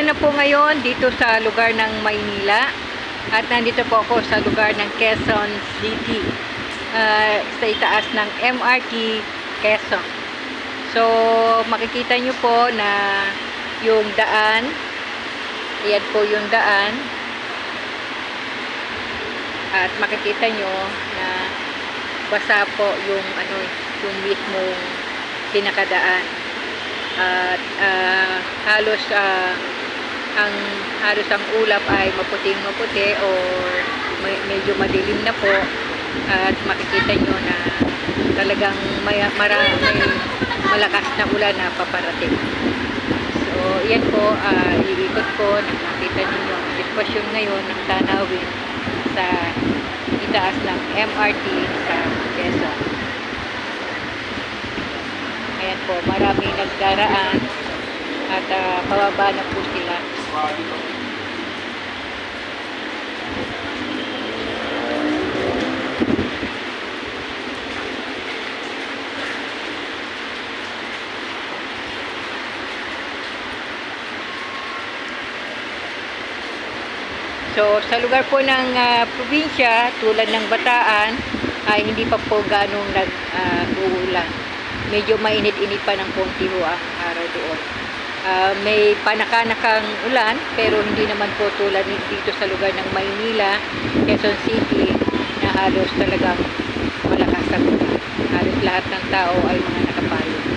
Umuulan na po ngayon dito sa lugar ng Maynila. At nandito po ako sa lugar ng Quezon City. ah, sa itaas ng MRT Quezon. So, makikita nyo po na yung daan, Ayan po yung daan. At makikita nyo na basa po yung ano yung mismong pinakadaan. At ah, halos ah, ang halos ang ulap ay maputing maputi or may, medyo madilim na po at makikita nyo na talagang may, mara, may malakas na ulan na paparating. So, yan po, ah, iikot ko na makita ninyo ang sitwasyon ngayon ng tanawin sa itaas ng MRT sa Quezon. Ayan po, maraming nagdaraan at ah, pababa na po sila. So, sa lugar po ng ah, probinsya, tulad ng Bataan, ay hindi pa po ganong nag-uulan. Medyo mainit-init pa ng konti ho ang araw doon. Ah, may panakanakang ulan, pero hindi naman po tulad dito sa lugar ng Maynila, Quezon City, na halos talagang malakas ang ulan. Halos lahat ng tao ay mga nakapalo.